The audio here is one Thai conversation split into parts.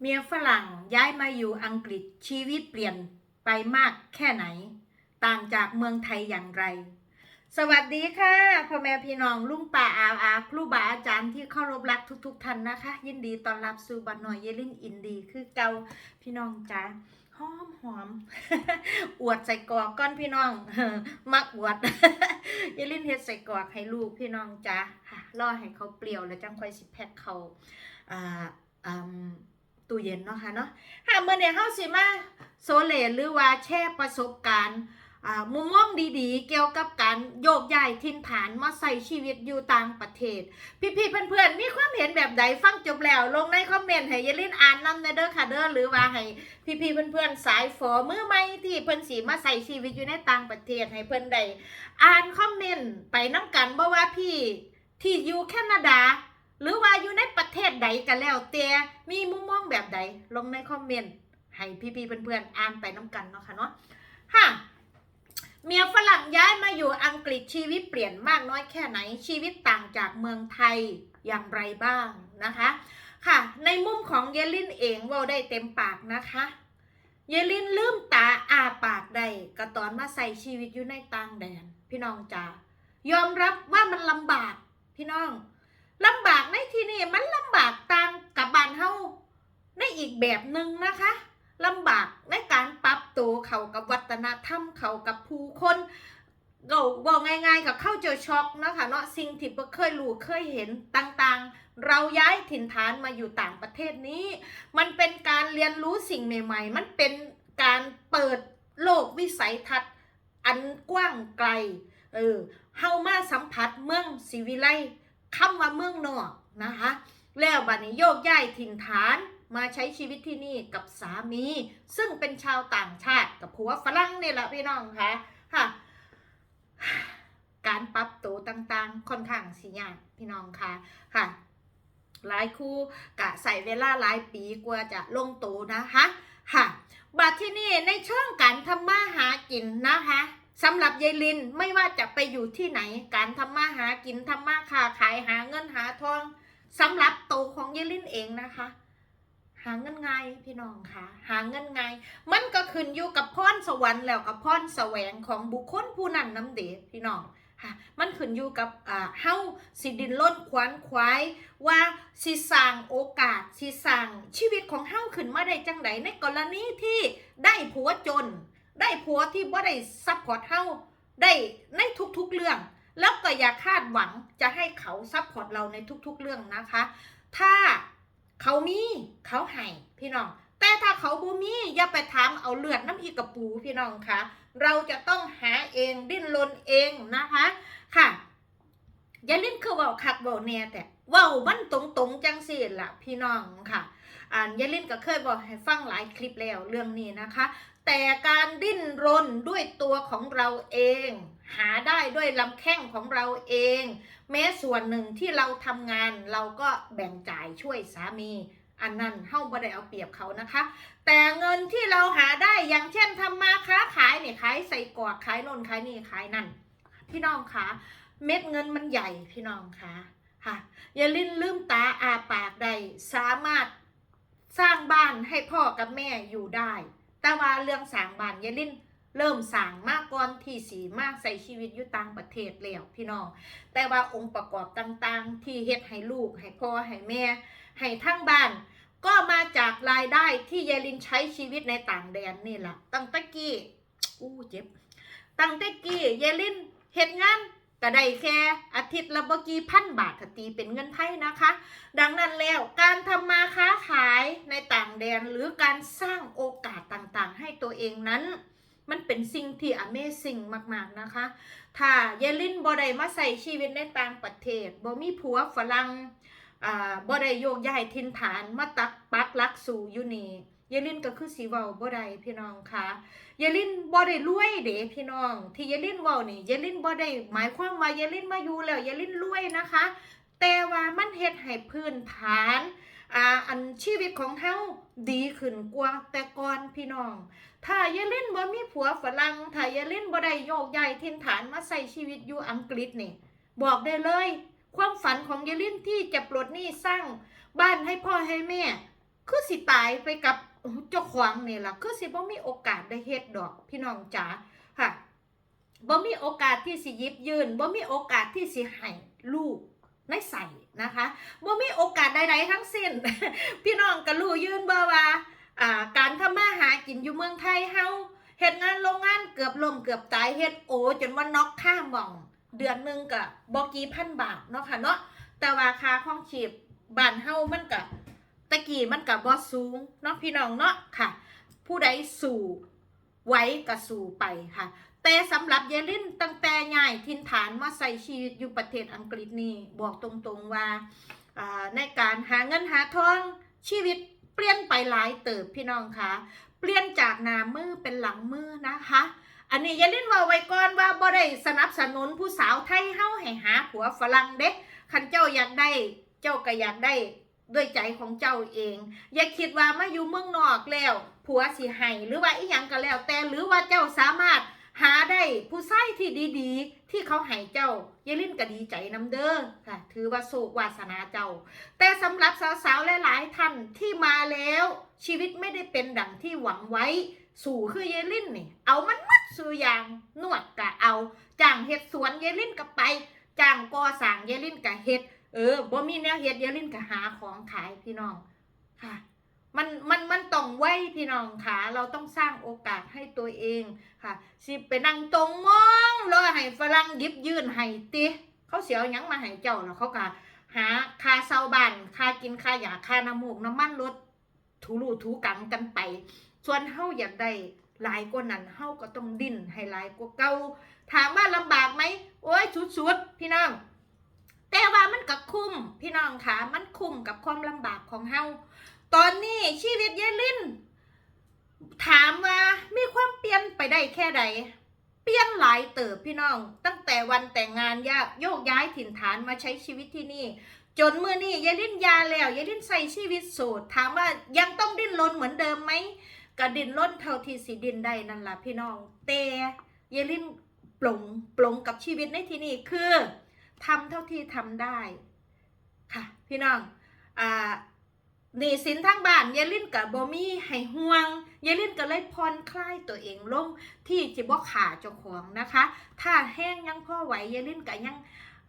เมียฝรั่งย้ายมาอยู่อังกฤษชีวิตเปลี่ยนไปมากแค่ไหน ต่างจากเมืองไทยอย่างไร สวัสดีค่ะพ่อแม่พี่น้องลุงป่าอาอาครูบาอาจารย์ที่เคารพรักทุก ๆท่านนะคะ ยินดีต้อนรับสู่บันหน่อยเยลินอินดี คือเกาพี่น้องจ้าหอมหอม อวดใส่กอกก้อนพี่น้องมักอวดเยลินเฮ็ดใส่กอกให้ลูกพี่น้องจ้าค่ะรอให้เขาเปรี้ยวแล้วจังค่อยสิแพ็คเขาอ่าอืม ตู้เย็นเนาะค่ะเนาะหากเมื่อเนี่ยเฮาสิมาโซเลหรือว่าแชร์ประสบการณ์มุมมองดีๆ เกี่ยวกับการโยกย้ายถิ่นฐานมาใส่ชีวิตอยู่ต่างประเทศ พี่ๆเพื่อนๆมีความเห็นแบบใดฟังจบแล้ว ลงในคอมเมนต์ให้ยลินอ่านนำในเด้อค่ะเด้อหรือว่าให้พี่ๆเพื่อนๆสายฝอมือใหม่ที่เพิ่นสิมาใส่ชีวิตอยู่ในต่างประเทศให้เพิ่อนได้อ่านคอมเมนต์ไปน้ำกันบ่ว่าพี่ที่อยู่แคนาดา หรือว่าอยู่ในประเทศใดกันแล้วแต่มีมุมมองแบบใดลงในคอมเมนต์ให้พี่ๆเพื่อนๆอ่านไปน้ำกันเนาะค่ะเนาะค่ะเมียฝรั่งย้ายมาอยู่อังกฤษชีวิตเปลี่ยนมากน้อยแค่ไหนชีวิตต่างจากเมืองไทยอย่างไรบ้างนะคะ ค่ะ ในมุมของเยลินเองเว่าได้เต็มปากนะคะ เยลินลืมตาอาปากได้ก็ตอนมาใส่ชีวิตอยู่ในต่างแดน พี่น้องจ๋ายอมรับว่ามันลำบากพี่น้อง ลำบากในที่นี่มันลำบากต่างกับบ้านเฮาในอีกแบบหนึ่งนะคะลำบากในการปรับตัวเขากับวัฒนธรรมเขากับผู้คนเราบอกง่ายๆกับเข้าเจอช็อกนะคะเนาะสิ่งที่บ่เคยรู้เคยเห็นต่างๆ เราย้ายถิ่นฐานมาอยู่ต่างประเทศนี้ มันเป็นการเรียนรู้สิ่งใหม่ ๆ มันเป็นการเปิดโลกวิสัยทัศน์อันกว้างไกล เออเฮามาสัมผัสเมืองศิวิไล คำว่าเมืองนอกนะคะ แล้วบัดนี้โยกย้ายถิ่นฐานมาใช้ชีวิตที่นี่กับสามี ซึ่งเป็นชาวต่างชาติกับผัวฝรั่งนี่แหละพี่น้องคะค่ะ การปรับตัวต่างๆ ค่อนข้างสิยากพี่น้องคะค่ะ หลายคู่กะใส่เวลาหลายปีกว่าจะลงตัวนะคะค่ะบัดที่นี่ในช่วงการทำมาหากินนะคะ สำหรับยายลินไม่ว่าจะไปอยู่ที่ไหน การทำมาหากินทำมาค้าขายหาเงินหาทองสำหรับโตวของยายลินเองนะคะ หาเงินง่ายพี่น้องค่ะ หาเงินง่ายมันก็ขึ้นอยู่กับพรสวรรค์แล้วกับพรแสวงของบุคคลผู้นั้นน้ำเดชพี่น้องค่ะมันขึ้นอยู่กับอ่าเฮ้าสิดินล้นขวานขวายว่าสิสร้างโอกาสสิสร้างชีวิตของเฮ้าขึ้นมาได้จังไดในกรณีที่ได้ผัวจน ได้ผัวที่บ่ได้ซัพพอร์ตเฮาได้ในทุกๆเรื่อง แล้วก็อย่าคาดหวังจะให้เขาซัพพอร์ตเราในทุกๆเรื่องนะคะ ถ้าเขามีเขาให้พี่น้อง แต่ถ้าเขาบ่มีอย่าไปถามเอาเลือดน้ำอีกกระปูพี่น้องคะเราจะต้องหาเองดิ้นรนเองนะคะค่ะอย่าลิ้นคือว่าคักเว่าแน่ยแต่ว่ามันตรงๆจังสิล่ะพี่น้องค่ะอ่านยาลินก็เคยบอกให้ฟังหลายคลิปแล้วเรื่องนี้นะคะ แต่การดิ้นรนด้วยตัวของเราเอง หาได้ด้วยลำแข้งของเราเอง แม้ส่วนหนึ่งที่เราทำงานเราก็แบ่งจ่ายช่วยสามี อันนั้นเฮาบ่ได้เอาเปรียบเขานะคะ แต่เงินที่เราหาได้อย่างเช่นทำมาค้าขายเนี่ยขายใส่กอกขายนนขายนี่ขายนั่นพี่น้องคะเม็ดเงินมันใหญ่พี่น้องคะค่ะ อย่าลิ้นลืมตาอาปากได้สามารถสร้างบ้านให้พ่อกับแม่อยู่ได้ แต่ว่าเรื่องสางบ้านยาลินเริ่มสางมากก่อนที่สีมากใส่ชีวิตอยู่ต่างประเทศแล้วพี่น้อง แต่ว่าองค์ประกอบต่างๆ ที่เฮ็ดให้ลูก ให้พ่อ ให้แม่ ให้ทั้งบ้าน ก็มาจากรายได้ที่ยายลินใช้ชีวิตในต่างแดนนี่แหละตั้งแตะกี้อู้เจ็บตั้งแต่กี้ยายลินเฮ็ดงาน ก็ได้แค่อาทิตย์ละบกี่พันบาทตีเป็นเงินไทยนะคะ ดังนั้นแล้วการทำมาค้าขายในต่างแดนหรือการสร้างโอกาสต่างๆ ให้ตัวเองนั้น มันเป็นสิ่งที่ Amazing มากๆนะคะ ถ้าเยลินบ่ได้มาใส่ชีวิตในต่างประเทศบ่มีผัวฝรั่งอ่าบ่ได้โยกย้ายถิ่นฐานมาตักปักลักสู่ยูนี่ ยายลินก็คือสีเว้าบ่ได้พี่น้องค่ะเยลินบ่ได้รวยเด้พี่น้อง ที่เยลินเว้านี่เยลินบ่ได้หมายความว่าเยลินมาอยู่แล้วเยลินรวยนะคะ แต่ว่ามันเฮ็ดให้พื้นฐานอ่าอันชีวิตของเฮาดีขึ้นกว่าแต่ก่อนพี่น้อง ถ้าเยลินบ่มีผัวฝรั่งถ้าเยลินบ่ได้โยกย้ายถิ่นฐานมาใส่ชีวิตอยู่อังกฤษนี่ บอกได้เลย ความฝันของเยลินที่จะปลดหนี้สร้างบ้านให้พ่อให้แม่ คือสิตายไปกับ เจ้าของนี่ล่ะคือสิบ่มีโอกาสได้เฮ็ดดอกพี่น้องจ๋าค่ะบ่มีโอกาสที่สิยิบยืนบ่มีโอกาสที่สิให้ลูกในใส่นะคะบ่มีโอกาสใดๆทั้งสิ้น พี่น้องก็รู้ยืนบ่ว่าการทำมาหากินอยู่เมืองไทยเฮาเฮ็ดงานโรงงานเกือบล่มเกือบตายเฮ็ดโอ จนว่าน็อกข้ามบ่อง เดือนหนึงก็บ่กี่พันบาทเนาะค่ะเนาะแต่ว่าค่าครองชีพบ้านเฮามันก็ ตะกี้มันกับบอสูงเนาะพี่น้องเนาะค่ะ ผู้ใดสู่ไว้ก็สู่ไปค่ะ แต่สำหรับเยลินตั้งแต่ใหญ่ทินฐานมาใส่ชีวิตอยู่ประเทศอังกฤษนี่บอกตรงๆว่าในการหาเงินหาทองชีวิตเปลี่ยนไปหลายเติบพี่น้องคะเปลี่ยนจากหน้ามือเป็นหลังมือนะคะอันนี้เยลินว่าไว้ก่อนว่าบ่ได้สนับสนุนผู้สาวไทยเฮาให้หาผัวฝรั่งเด็กคันเจ้าอยากได้ เจ้าก็อยากได้ ด้วยใจของเจ้าเอง อย่าคิดว่ามาอยู่เมืองนอกแล้ว ผัวสิให้หรือว่าอีหยังก็แล้ว แต่หรือว่าเจ้าสามารถหาได้ผู้ชายที่ดีๆ ที่เขาให้เจ้าเยลินก็ดีใจน้ำเด้อค่ะ ถือว่าโศกวาสนาเจ้า แต่สำหรับสาวๆหลายๆท่านที่มาแล้ว ชีวิตไม่ได้เป็นดังที่หวังไว้ สู่คือเยลินนี่ เอามันมัดสู่อย่างนวดกะเอาจ้างเฮ็ดสวนเยลินก็ไปจ้างก่อสร้างเยลินก็เฮ็ด เออบ่มีแนวเฮ็ดเดี๋ยวลินก็หาของขายพี่น้องค่ะ มันมันมันต้องไว้พี่น้องค่ะ เราต้องสร้างโอกาสให้ตัวเองค่ะ สิไปนั่งตรงมองรอให้ฝรั่งยิบยื่นให้ติเขาเสียหยังมาให้เจ้าแล้วเขาก็หาค่าเช่าบ้านค่ากินค่ายาค่าน้ำมูกน้ำมันรถถูรูถูกังกันไป ส่วนเฮาอยากได้หลายกว่านั้นเฮาก็ต้องดิ้นให้หลายกว่าเก่าถามว่าลำบากไหมโอ้ยสุดๆพี่น้อง แต่ว่ามันก็คุ้มพี่น้องคะมันคุ้มกับความลำบากของเฮาตอนนี้ชีวิตเยลินถามว่ามีความเปลี่ยนไปได้แค่ใดเปลี่ยนหลายเติบพี่น้อง ตั้งแต่วันแต่งงานยาโยกย้ายถิ่นฐานมาใช้ชีวิตที่นี่ จนเมื่อนี้ยายลินยาแล้วยายลินใส่ชีวิตโสดถามว่ายังต้องดิ้นรนเหมือนเดิมไหมก็ดิ้นรนเท่าที่สิดินได้นั่นล่ะพี่น้อง แต่ยายลินปลงปลงกับชีวิตในที่นี่คือ ทำเท่าที่ทำได้ค่ะ พี่น้องอ่าหนี้สินทั้งบ้านยายลินกับบอมี่ให้ห่วงยายลินก็เลยผ่อนคลายตัวเองลงที่จะบ่ขาเจ้าของนะคะ ถ้าแห้งยังพ่อไหวยายลินก็ยัง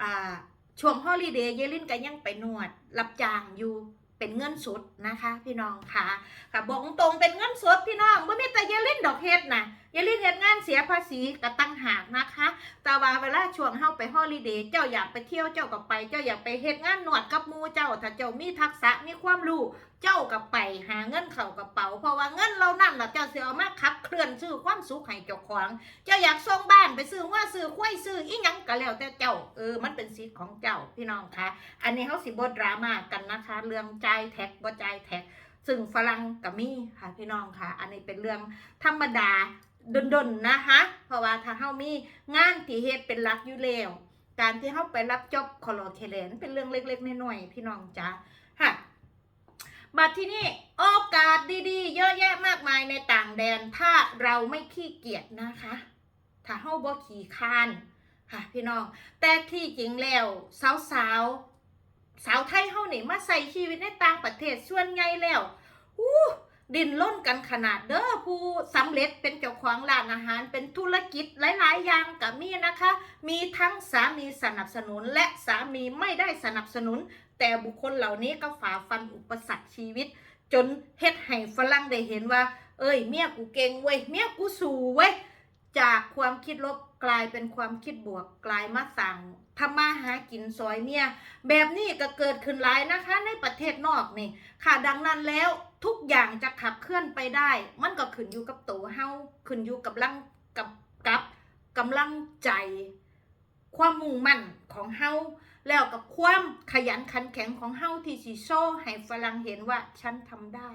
อ่าช่วงฮอลิเดย์ยายลินก็ยังไปนวด รับจ้างอยู่เป็นเงินสดนะคะ พี่น้องค่ะค่ะบอกตรงเป็นเงินสดพี่น้องไม่มีแต่ยายลินดอกเฮ็ดนะยายลินเฮ็ดงานเสียภาษีกับตั้งหากนะคะ แต่ว่าเวลาช่วงเฮาไปฮอลิเดย์เจ้าอยากไปเที่ยวเจ้าก็ไป เจ้าอยากไปเฮ็ดงานหนวดกับมูเจ้า ถ้าเจ้ามีทักษะมีความรู้เจ้าก็ไปหาเงินเข้ากระเป๋า เพราะว่าเงินเรานั่นล่ะเจ้าสิเอามาขับเคลื่อนซื้อความสุขให้เจ้าของเจ้าอยากส่งบ้านไปซื้อว่าซื้อควายซื้ออีหยังก็แล้วแต่เจ้าเออมันเป็นสิทธิ์ของเจ้าพี่น้องคะอันนี้เฮาสิบ่ดราม่ากันนะคะ เรื่องจ่ายแท็กบ่จ่ายแท็กซึ่งฝรั่งก็มีค่ะพี่น้องค่ะ อันนี้เป็นเรื่องธรรมดา ดนๆนะคะ เพราะว่าถ้าเฮามีงานที่เฮ็ดเป็นหลักอยู่แล้วการที่เฮาไปรับจบคอลเคเลนเป็นเรื่องเล็กๆน้อยๆพี่น้องจ้าค่ะบัดที่นี่โอกาสดีๆ เยอะแยะมากมายในต่างแดน ถ้าเราไม่ขี้เกียจนะคะ ถ้าเฮาบ่ขี้คานค่ะพี่น้อง แต่ที่จริงแล้วสาวๆสาวไทยเฮานี่มาใส่ชีวิตในต่างประเทศส่วนใหญ่แล้วอู้ ดินล้นกันขนาดเด้อผู้สำเร็จเป็นเจ้าของร้านอาหาร เป็นธุรกิจหลาย ๆ อย่างกับมีนะคะ มีทั้งสามีสนับสนุนและสามีไม่ได้สนับสนุน แต่บุคคลเหล่านี้ก็ฝ่าฟันอุปสรรคชีวิต จนเฮ็ดให้ฝรั่งได้เห็นว่า เอ้ย เมียกูเก่งเว้ยเมียกูสูเว้ยจากความคิดลบกลายเป็นความคิดบวกกลายมาสั่งทำมาหากินซอยเมียแบบนี้ก็เกิดขึ้นหลายนะคะ ในประเทศนอกนี่ค่ะดังนั้นแล้ว ทุกอย่างจะขับเคลื่อนไปได้ มันก็ขึ้นอยู่กับตัวเฮาขึ้นอยู่กับลังกับกับกำลังใจ ความมุ่งมั่นของเฮาแล้วกับความขยันขันแข็งของเฮาที่สิโชว์ให้ฝรั่งเห็นว่าฉันทำได้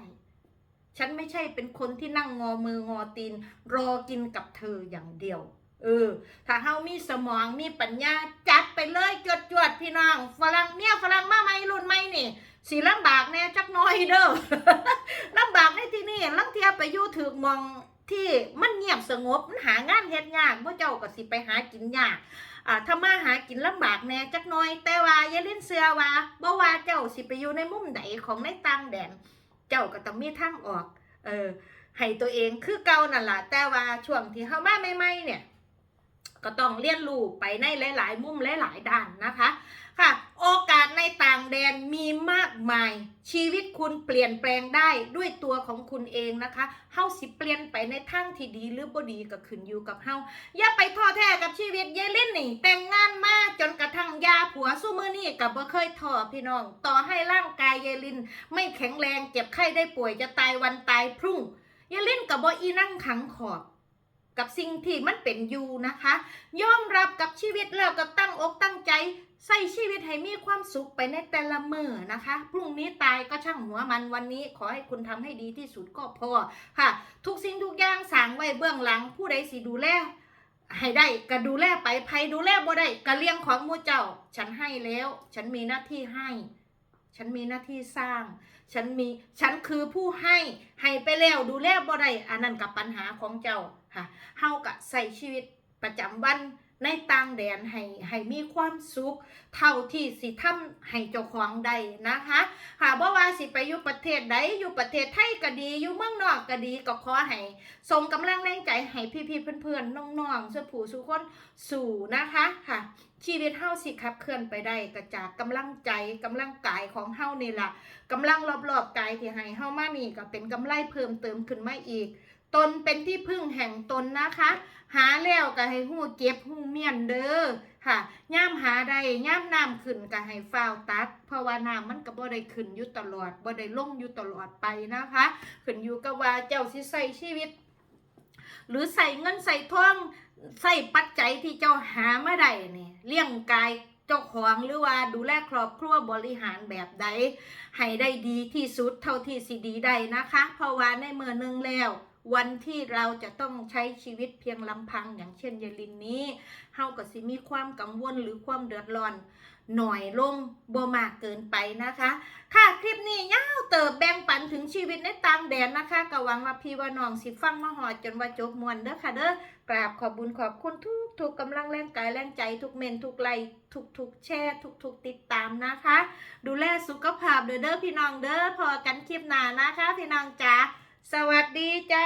ฉันไม่ใช่เป็นคนที่นั่งงอมืองอตีน รอกินกับเธออย่างเดียว เออ ถ้าเฮามีสมองมีปัญญา จัดไปเลยจวดจวดพี่น้องฝรั่งเนี่ยฝรั่งมาใหมรุ่นใหมนี่สีลำบากแน่จักน้อยเด้อลำบากในที่นี่ลังเทียไปยู่ถึกมองที่มันเงียบสงบมันหางานเฮ็ดยากพวกเจ้าก็สิไปหากินยากอ่าถ้ามาหากินลำบากแน่จักน้อย แต่ว่าอย่าเล่นเสือว่าบ่ว่าเจ้าสิไปอยู่ในมุมใดของในต่างแดน เจ้าก็ต้องมีทางออก เออให้ตัวเองคือเก่านั่นแหละแต่ว่าช่วงที่เข้ามาใหม่ๆเนี่ย ก็ต้องเรียนรู้ไปในหลาย ๆ มุมหลาย ๆ ด้านนะคะค่ะ โอกาสในต่างแดนมีมากมาย ชีวิตคุณเปลี่ยนแปลงได้ด้วยตัวของคุณเองนะคะเฮาสิเปลี่ยนไปในทางที่ดีหรือบ่ดีก็ขึ้นอยู่กับเฮาอย่าไปท้อแท้กับชีวิตเยายลินนี่ แต่งงานมาจนกระทั่งยาผัวสู้มือนี่ก็บ่เคยท้อพี่น้อง ต่อให้ร่างกายเยลิน ไม่แข็งแรงเจ็บไข้ได้ป่วยจะตายวันตายพรุ่งเยายลินก็บ่อีนั่งขังขอบ กับสิ่งที่มันเป็นอยู่นะคะยอมรับกับชีวิตแล้วก็ตั้งอกตั้งใจใส่ชีวิตให้มีความสุขไปในแต่ละมือนะคะ พรุ่งนี้ตายก็ช่างหัวมันวันนี้ขอให้คุณทำให้ดีที่สุดก็พอค่ะ ทุกสิ่งทุกอย่างสร้างไว้เบื้องหลัง ผู้ใดสิดูแลให้ได้ก็ดูแลไปไผดูแลบ่ได้ก็เลี้ยงของมู่เจ้า ฉันให้แล้ว ฉันมีหน้าที่ให้ ฉันมีหน้าที่สร้าง ฉันมีฉันคือผู้ให้ให้ไปแล้วดูแลบ่ได้อันนั้นกับปัญหาของเจ้า ค่ะเฮาก็ใส่ชีวิตประจำวันในต่างแดนให้ให้มีความสุข เท่าที่สิทำให้เจ้าของได้นะคะค่ะบ่ว่าสิไปอยู่ประเทศใดอยู่ประเทศไทยก็ดีอยู่เมืองนอกก็ดีก็ขอให้ส่งกำลังแรงใจให้พี่ๆเพื่อนๆน้องๆสู่ผู้สู่คนสู่นะคะค่ะ ชีวิตเฮาสิขับเคลื่อนไปได้ก็จากกำลังใจกำลังกายของเฮานี่ล่ะกำลังรอบๆกายที่ให้เฮามานี่ก็เป็นกำไรเพิ่มเติมขึ้นมาอีก ตนเป็นที่พึ่งแห่งตนนะคะ หาแล้วก็ให้หู้เก็บหู้เมียนเด้อค่ะย่ามหาได้ย่ามน้ำขึ้นก็ให้ฟ้าวตัด เพราะว่าน้ำมันก็บ่ได้ขึ้นอยู่ตลอดบ่ได้ลงอยู่ตลอดไปนะคะ ขึ้นอยู่กับว่าเจ้าสิใส่ชีวิต หรือใส่เงินใส่ท่องใส่ปัจจัยที่เจ้าหามาได้เนี่ยเลี้ยงกายเจ้าของหรือว่าดูแลครอบครัวบริหารแบบใดให้ได้ดีที่สุดเท่าที่สิดีได้นะคะ เพราะว่าในเมื่อหนึงแล้ว วันที่เราจะต้องใช้ชีวิตเพียงลำพัง อย่างเช่นยายลินนี้เฮาก็สิมีความกังวลหรือความเดือดร้อนหน่อยลงบ่มากเกินไปนะคะ ค่ะคลิปนี้ยาวเติบแบ่งปันถึงชีวิตในต่างแดนนะคะก็หวังว่าพี่ว่าน้องสิฟังมาหอดจนว่าจบมวนเด้อค่ะเด้อกราบขอบบุญขอบคุณทุกทุกกำลังแรงกายแรงใจทุกเมนทุกไลทุกทุกแชร์ทุกทุกติดตามนะคะ ดูแลสุขภาพเด้อเด้อพี่น้องเด้อพอกันคลิปหน้านะคะ พี่น้องจ๋า สวัสดีจ้า